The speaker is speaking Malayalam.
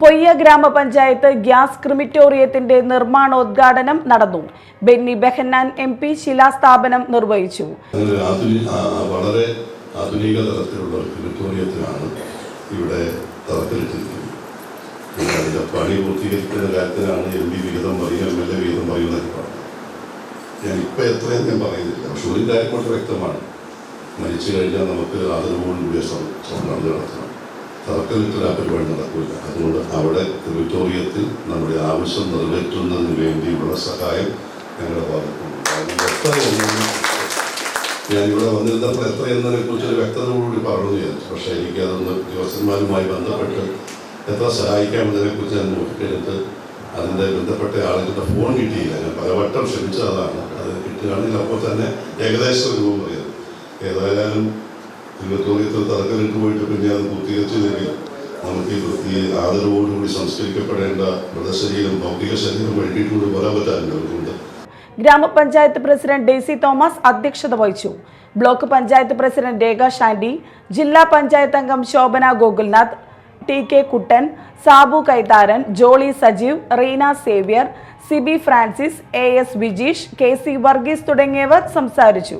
പൊയ്യ ഗ്രാമപഞ്ചായത്ത് ഗ്യാസ് ക്രിമിറ്റോറിയത്തിന്റെ നിർമ്മാണോദ്ഘാടനം നടന്നു. ബെന്നി ബെഹന്നാൻ എം പി ശിലാസ്ഥാപനം നിർവഹിച്ചു. വളരെ ആധുനിക തരത്തിലുള്ള ഒരു ക്രിമിറ്റോറിയത്തിനാണ് ഇവിടെ തറക്കല്ലിട്ടിരിക്കുന്നത്. അതിന്റെ പണി പൂർത്തീകരിക്കുന്ന കാര്യത്തിലാണ് എം പി വിഹിതം പറയും എം എൽ എ വിഹിതം പറയും എന്നൊക്കെ പറഞ്ഞു. എത്രയും ഞാൻ പറയുന്നില്ല പക്ഷെ ഒരു കാര്യം കൊണ്ട് വ്യക്തമാണ്. മരിച്ചു കഴിഞ്ഞാൽ നമുക്ക് ആദരവോടുകൂടിയ സ്വർണം നടത്തണം. തറക്കല്ലിട്ടൽ പരിപാടി നടക്കില്ല അതുകൊണ്ട് അവിടെ ടെറിറ്റോറിയത്തിൽ നമ്മുടെ ആവശ്യം നിറവേറ്റുന്നതിന് വേണ്ടിയുള്ള സഹായം ഞങ്ങളുടെ ഭാഗത്തുണ്ട്. ഞാനിവിടെ വന്നിരുന്നപ്പോൾ എത്ര എന്നതിനെ കുറിച്ച് ഒരു വ്യക്തതയോടുകൂടി പറഞ്ഞു വിചാരിച്ചു പക്ഷേ എനിക്ക് അതൊന്ന് ഉദ്യോഗസ്ഥന്മാരുമായി ബന്ധപ്പെട്ട് എത്ര സഹായിക്കാമെന്നതിനെ കുറിച്ച് ഞാൻ നോക്കിക്കഴിഞ്ഞിട്ട് അതിന്റെ ബന്ധപ്പെട്ട ആളുകളുടെ ഫോൺ കിട്ടിയില്ല. ഞാൻ പലവട്ടം ശ്രമിച്ചതാണ് അത് കിട്ടുകയാണെങ്കിൽ അപ്പോൾ തന്നെ ഏകദേശം രൂപം പറയുന്നത് ഏതായാലും തിരുവത്തോറിയത്തിൽ തറക്കല്ലിട്ട് പോയിട്ട് പിന്നെ അത് പൂർത്തീകരിച്ചില്ലെങ്കിൽ നമുക്ക് ഈ ആദരവോടുകൂടി സംസ്കരിക്കപ്പെടേണ്ട മൃതശരീരം ഭൗതിക ശരീരം വേണ്ടിയിട്ടുകൂടി പോരാൻ പറ്റാറുണ്ട് അവർക്കുണ്ട് ഗ്രാമപഞ്ചായത്ത് പ്രസിഡന്റ് ഡെയ്സി തോമസ് അധ്യക്ഷത വഹിച്ചു. ബ്ലോക്ക് പഞ്ചായത്ത് പ്രസിഡന്റ് രേഖ ഷാൻഡി ജില്ലാ പഞ്ചായത്ത് അംഗം Shobhana Gokulnath T K Kuttan Sabu Kaitharan Jolly Sajeev Reena Xavier Sibi Francis A S Vijeesh K C Varghese തുടങ്ങിയവർ സംസാരിച്ചു.